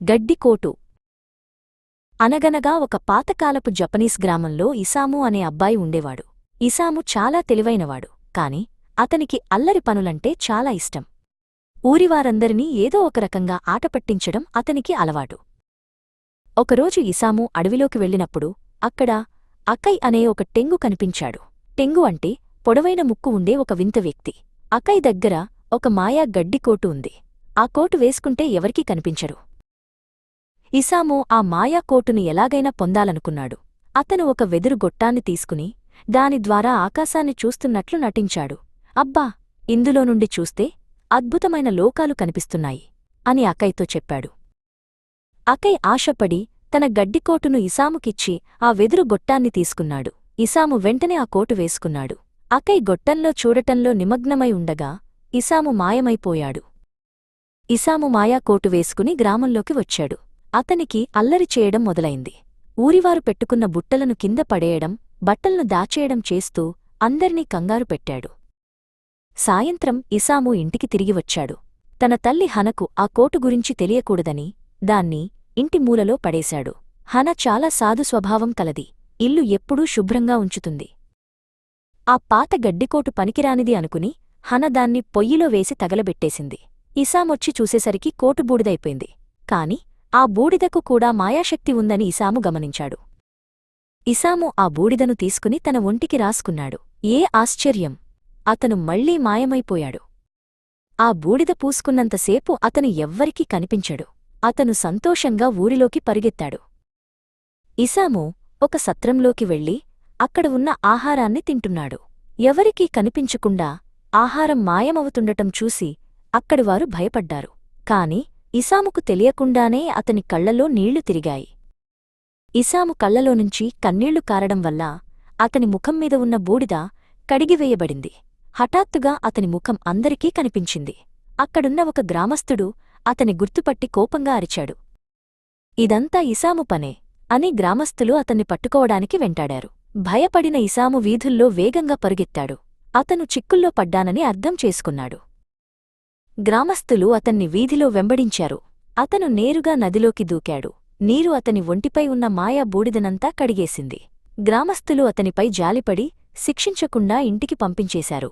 గడ్డికోటు. అనగనగా ఒక పాతకాలపు జపనీస్ గ్రామంలో ఇసాము అనే అబ్బాయి ఉండేవాడు. ఇసాము చాలా తెలివైనవాడు కాని అతనికి అల్లరి పనులంటే చాలా ఇష్టం. ఊరివారందరినీ ఏదో ఒక రకంగా ఆటపట్టించడం అతనికి అలవాటు. ఒకరోజు ఇసాము అడవిలోకి వెళ్ళినప్పుడు అక్కడ అక్కై అనే ఒక టెంగు కనిపించాడు. టెంగు అంటే పొడవైన ముక్కు ఉండే ఒక వింత వ్యక్తి. అక్కై దగ్గర ఒక మాయా గడ్డికోటు ఉంది. ఆ కోటు వేసుకుంటే ఎవరికీ కనిపించరు. ఇసాము ఆ మాయా కోటుని ఎలాగైనా పొందాలనుకున్నాడు. అతను ఒక వెదురు గొట్టాన్ని తీసుకుని దాని ద్వారా ఆకాశాన్ని చూస్తున్నట్లు నటించాడు. అబ్బా! ఇందులో నుండి చూస్తే అద్భుతమైన లోకాలు కనిపిస్తున్నాయి అని అకైతో చెప్పాడు. అకై ఆశపడి తన గడ్డికోటును ఇసాముకిచ్చి ఆ వెదురు గొట్టాన్ని తీసుకున్నాడు. ఇసాము వెంటనే ఆ కోటు వేసుకున్నాడు. అకై గొట్టంలో చూడటంలో నిమగ్నమై ఉండగా ఇసాము మాయమైపోయాడు. ఇసాము మాయా కోటు వేసుకుని గ్రామంలోకి వచ్చాడు. అతనికి అల్లరి చేయడం మొదలైంది. ఊరివారు పెట్టుకున్న బుట్టలను కింద పడేయడం బట్టలను దాచేయడం చేస్తూ అందర్నీ కంగారు పెట్టాడు. సాయంత్రం ఇసాము ఇంటికి తిరిగి వచ్చాడు. తన తల్లి హనకు ఆ కోటు గురించి తెలియకూడదని దాన్ని ఇంటి మూలలో పడేశాడు. హన చాలా సాధు స్వభావం కలది. ఇల్లు ఎప్పుడూ శుభ్రంగా ఉంచుతుంది. ఆ పాత గడ్డికోటు పనికిరానిది అనుకుని హన దాన్ని పొయ్యిలో వేసి తగలబెట్టేసింది. ఇసామొచ్చి చూసేసరికి కోటు బూడిదైపోయింది. కాని ఆ బూడిదకు కూడా మాయాశక్తి ఉందని ఇసాము గమనించాడు. ఇసాము ఆ బూడిదను తీసుకుని తన ఒంటికి రాసుకున్నాడు. ఏ ఆశ్చర్యం! అతను మళ్ళీ మాయమైపోయాడు. ఆ బూడిద పూసుకున్నంతసేపు అతను ఎవ్వరికీ కనిపించడు. అతను సంతోషంగా ఊరిలోకి పరిగెత్తాడు. ఇసాము ఒక సత్రంలోకి వెళ్ళి అక్కడ ఉన్న ఆహారాన్ని తింటున్నాడు. ఎవరికీ కనిపించకుండా ఆహారం మాయమవుతుండటం చూసి అక్కడివారు భయపడ్డారు. కాని ఇసాముకు తెలియకుండానే అతని కళ్ళలో నీళ్ళు తిరిగాయి. ఇసాము కళ్ళలోనుంచి కన్నీళ్ళు కారడం వల్ల అతని ముఖం మీద ఉన్న బూడిద కడిగివేయబడింది. హఠాత్తుగా అతని ముఖం అందరికీ కనిపించింది. అక్కడున్న ఒక గ్రామస్థుడు అతని గుర్తుపట్టి కోపంగా అరిచాడు. ఇదంతా ఇసాము పనే అని గ్రామస్థులు అతన్ని పట్టుకోవడానికి వెంటాడారు. భయపడిన ఇసాము వీధుల్లో వేగంగా పరుగెత్తాడు. అతను చిక్కుల్లో పడ్డానని అర్థం చేసుకున్నాడు. గ్రామస్థులు అతన్ని వీధిలో వెంబడించారు. అతను నేరుగా నదిలోకి దూకాడు. నీరు అతని ఒంటిపై ఉన్న మాయా బూడిదనంతా కడిగేసింది. గ్రామస్థులు అతనిపై జాలిపడి శిక్షించకుండా ఇంటికి పంపించేశారు.